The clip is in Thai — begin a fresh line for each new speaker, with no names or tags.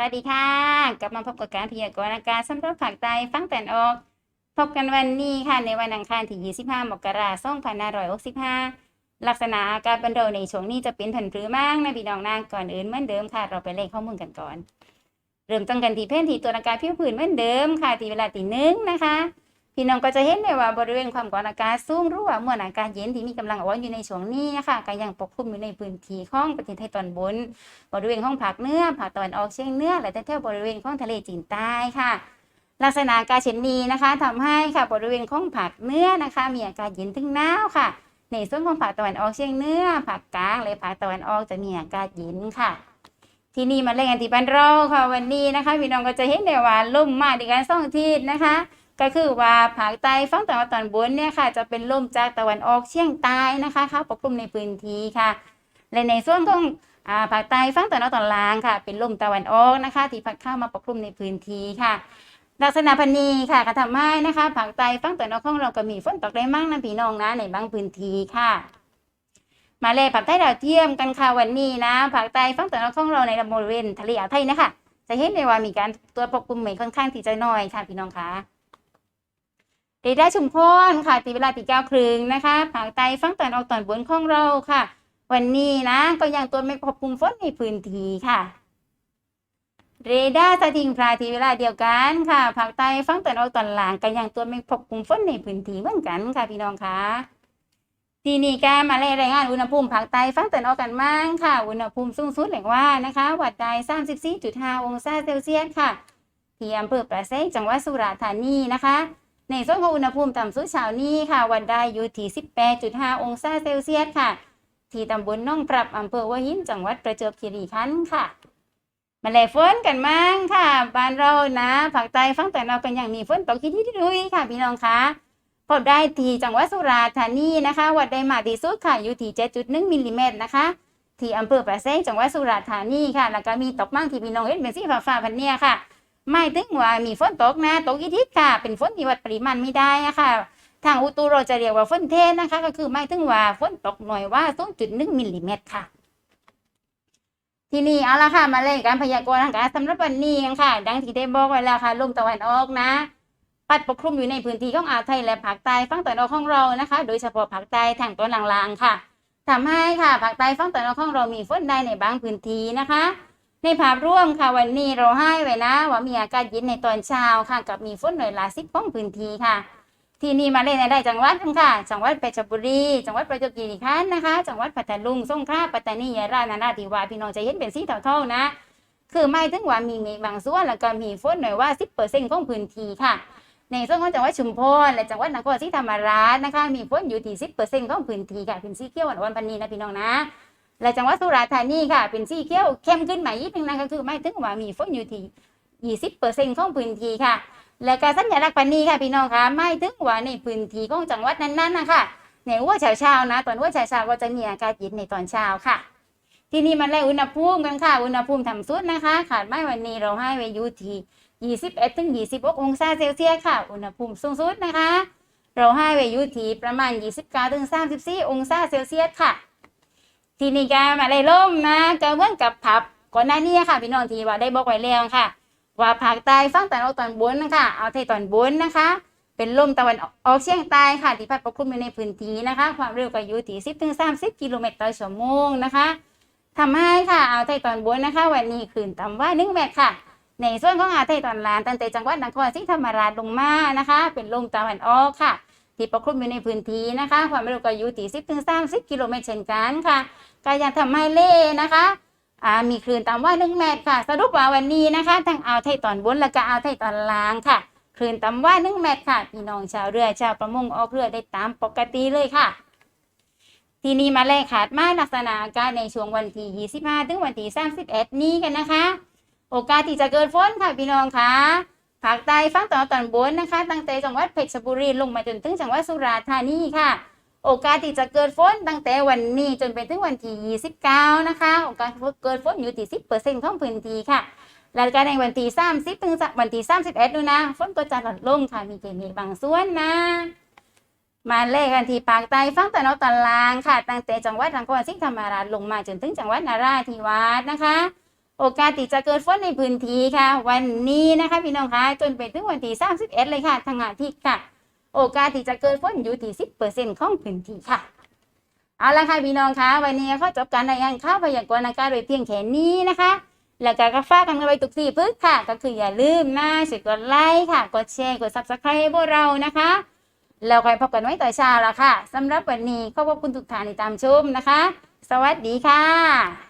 วัสดีค่ะ กลับมาพบกับการพยากรณ์อากาศสำหรับภาคใต้ฟังแต่นออก พบกันวันนี้ค่ะในวันอังคารที่ 25 มกราคม2565 ลักษณะอากาศบันโดในช่วงนี้จะเป็นผันพรือมากนะพี่น้องนางก่อนอื่นเหมือนเดิมค่ะ เราไปเลขข้อมูลกันก่อน เริ่มต้นกันที่แผนที่ตัวอากาศผิวผืนเหมือนเดิมค่ะที่เวลาตีหนึ่งนะคะ พี่น้องก็จะเห็นได้ว่าบริเวณความกดอากาศสูงหรือว่ามวลอากาศเย็นที่มีกำลังอ่อนอยู่ในช่วงนี้นะคะก็ยังปกคลุมอยู่ในพื้นที่ของประเทศไทยตอนบน บริเวณของภาคเหนือภาคตะวันออกเฉียงเหนือและแถวบริเวณของทะเลจีนใต้ค่ะลักษณะอากาศเช่นนี้นะคะทำให้ค่ะบริเวณของภาคเนื้อนะคะ มีอากาศเย็นถึงหนาวค่ะ ในส่วนของภาคตะวันออกเฉียงเหนือภาคกลางและภาคตะวันออกจะมีอากาศเย็นค่ะ ที่นี่มาเล่นกันที่บ้านเราค่ะวันนี้นะคะพี่น้องก็จะเห็นได้ว่าลมมาในการส่องทิศนะคะ ก็คือว่าภาคใต้ฝั่งตะวันออกตอนบนเนี่ยค่ะ จะเป็นลมจากตะวันออกเฉียงใต้นะคะเข้าปกคลุมในพื้นที่ค่ะ และในส่วนของภาคใต้ฝั่งตะวันออกตอนล่างค่ะ เป็นลมตะวันออกนะคะที่พัดเข้ามาปกคลุมในพื้นที่ค่ะลักษณะพันนีค่ะก็ทำให้นะคะภาคใต้ฝั่งตะวันออกของเราก็มีฝนตกได้มั่งนะพี่น้องนะในบางพื้นที่ค่ะ มาเลยภาคใต้ดาวเทียมกันค่ะวันนี้นะภาคใต้ฝั่งตะวันออกของเราในบริเวณทะเลอ่าวไทยนะคะจะเห็นได้ว่ามีการตัวปกคลุมเหมือนค่อนข้างที่จะน้อยค่ะพี่น้องคะ เรดาร์ชุมพรค่ะ ตีเวลาตีเก้าครึ่งนะคะภาคใต้ฝั่งตะวันออกตอนบนของเราค่ะ วันนี้นะ ก็ยังตัวไม่ควบคุมฝนในพื้นที่ค่ะ เรดาร์สถิงพราทีเวลาเดียวกันค่ะภาคใต้ฝั่งตะวันออกตอนหล่างก็ยังตัวไม่ควบคุมฝนในพื้นที่เหมือนกันค่ะพี่น้องคะทีนี้ก็มาเล่รายงานอุณหภูมิภาคใต้ฝั่งตะวันออกกันบ้างค่ะ อุณหภูมิสูงสุดแหล่งว่านะคะวัดได้34.5 องศาเซลเซียสค่ะที่อำเภอประเสงจังหวัดสุราษฎร์ธานีนะคะ ในส่วนของอุณหภูมิต่ำสุดเช้านี้ค่ะวันได้อยู่ที่ 18.5 องศาเซลเซียสค่ะ ที่ตำบลหน้องปรับอำเภอหัวหินจังหวัดประจวบคีรีขันธ์ค่ะ มาเลยฝนกันมั้งค่ะ บ้านเรานะภาคใต้ฝั่งตะวันออกกันอย่างมีฝนตกที่ที่ดุยค่ะ พี่น้องคะพบได้ที่จังหวัดสุราษฎร์ธานีนะคะ วัดได้มากที่สุดค่ะอยู่ที่7.1มิลลิเมตรนะคะที่อำเภอประเสงจังหวัดสุราษฎร์ธานีค่ะ แล้วก็มีตกมั่งที่พี่น้องเห็นเป็นสีฟ้าๆพันเนี่ยค่ะ ไม่ถึงว่ามีฝนตกนะตกอีทิศค่ะ เป็นฝนที่วัดปริมาณไม่ได้อะค่ะทางอุตุเราจะเรียกว่าฝนเทศนะคะ ก็คือไม่ถึงว่าฝนตกหน่อยว่า0.1มิลลิเมตรค่ะ ทีนี้เอาละค่ะ มาเล่นการพยากรณ์อากาศสำหรับวันนี้ค่ะ ดังที่ได้บอกไว้แล้วค่ะลมตะวันออกนะ ปัดปกคลุมอยู่ในพื้นที่ของอ่าวไทยและภาคใต้ฝั่งตะวันออกของเรานะคะ โดยเฉพาะภาคใต้ทางตอนล่างๆค่ะทำให้ค่ะภาคใต้ฝั่งตะวันออกของเรามีฝนได้ในบางพื้นที่นะคะ ในภาพรวมค่ะวันนี้เราให้ไว้นะ ว่ามีอากาศเย็นในตอนเช้าค่ะ กับมีฝนหน่อยละสิบของพื้นที่ค่ะ ที่นี่มาเล่นในได้จังหวัดกันค่ะ จังหวัดเพชรบุรี จังหวัดประจวบคีรีขันธ์นะคะ จังหวัดปัตตานีสงขลาปัตตานียะลานาราธิวาสพี่น้องจะเห็นเป็นสีเทาๆนะ คือไม่ถึงว่ามีเมฆบางส่วนแล้วก็มีฝนหน่อยว่าสิบเปอร์เซ็นต์ของพื้นที่ค่ะ ในส่วนของจังหวัดชุมพรและจังหวัดนครศรีธรรมราชนะคะ มีฝนอยู่ที่สิบเปอร์เซ็นต์ของพื้นที่ค่ะเป็นสีเขียวอ่อนๆปันนีนะพี่น้องนะ และจังหวัดสุราษฎร์ธานีค่ะเป็นสีเขียวเข้มขึ้นมาอีกนึงนะก็คือไม่ถึงว่ามีฝนอยู่ที่ยี่สิบเปอร์เซ็นต์ของพื้นที่ค่ะ และการสัญลักษณ์ปันนี้ค่ะพี่น้องคะไม่ถึงว่าในพื้นที่ของจังหวัดนั้นๆนะคะในหัวเช้าๆนะ ตอนหัวเช้าๆก็จะมีอากาศเย็นในตอนเช้าค่ะ ที่นี้มันแลอุณหภูมิกันค่ะ อุณหภูมิต่ำสุดนะคะ ขาดไม่วันนี้เราให้ไว้อยู่ที่21ถึง26องศาเซลเซียสค่ะ อุณหภูมิสูงสุดนะคะ เราให้ไว้อยู่ที่ประมาณ 29ถึง34องศาเซลเซียสค่ะ ทีนี้ก็มาเลยล่มนะก็เหมือนกับผับก่อนหน้านี้ค่ะพี่น้องที่ว่าได้บอกไว้แล้วค่ะ ว่าภาคใต้ฝั่งตะวันออกตอนบนนะคะเอาไทยตอนบนนะคะ เป็นลมตะวันออกเฉียงใต้ค่ะที่พัดปกคลุมอยู่ในพื้นที่นะคะ ความเร็วก็อยู่ที่10ถึง30 กิโลเมตรต่อชั่วโมงนะคะทำให้ค่ะเอาไทยตอนบนนะคะ วันนี้ขึ้นต่ำว่า1เมตรค่ะ ในส่วนของอาไทยตอนล่างตั้งแต่จังหวัดนครศรีธรรมราชลงมานะคะ เป็นลมตะวันออกค่ะ ที่ปกคลุมอยู่ในพื้นที่นะคะความเร็วก็อยู่ที่10ถึง30กิโลเมตรเช่นกันค่ะก็ยังทำให้เล่นะคะมีคลื่นต่ำว่าหนึ่งเมตรค่ะ สรุปว่าวันนี้นะคะทั้งอ่าวไทยตอนบนและก็อ่าวไทยตอนล่างค่ะคลื่นต่ำว่าหนึ่งเมตรค่ะพี่น้องชาวเรือชาวประมงออกเรือได้ตามปกติเลยค่ะทีนี้มาแลกขาดมาลักษณะอากาศในช่วงวันที่ 25 ถึงวันที่ 31 นี้กันนะคะ โอกาสที่จะเกิดฝนค่ะพี่น้องค่ะ ภาคใต้ฝั่งตะวันอตอนบนนะคะ ตั้งแต่จังหวัดเพชรบุรีลงมาจนถึงจังหวัดสุราษฎร์ธานีค่ะ โอกาสที่จะเกิดฝนตั้งแต่วันนี้จนไปถึงวันที่ 29 นะคะ โอกาสเกิดฝนอยู่ที่ 10%ของพื้นที่ค่ะแล้วก็ในวันที่30ถึงวันที่31ดูนะ ฝนก็จะลดลงค่ะมีเกณฑ์มฆบางส่วนนะ มาเลขกันที่ภาคใต้ฝั่งตะวันออกตอนล่างค่ะ ตั้งแต่จังหวัดนครศรีธรรมราชลงมาจนถึงจังหวัดนราธิวาสนะคะ โอกาสที่จะเกิดฝนในพื้นที่ค่ะ วันนี้นะคะพี่น้องคะจนไปถึงวันที่31เลยค่ะทางอาทิตย์ค่ะ โอกาสที่จะเกิดฝนอยู่ที่10%ของพื้นที่ค่ะเอาละค่ะพี่น้องคะวันนี้ก็จบการรายงานข่าวพยากรณ์อากาศโดยเพียงแค่นี้นะคะแล้วก็ก็ฝากกันไว้ทุกที่พึ่งค่ะ ก็คืออย่าลืมนะช่วยกดไลค์ค่ะ กดแชร์กด subscribe ให้พวกเรานะคะแล้วค่อยพบกันไว้ต่อเช้าละค่ะสำหรับวันนี้ขอบคุณทุกท่านที่ตามชมนะคะ สวัสดีค่ะ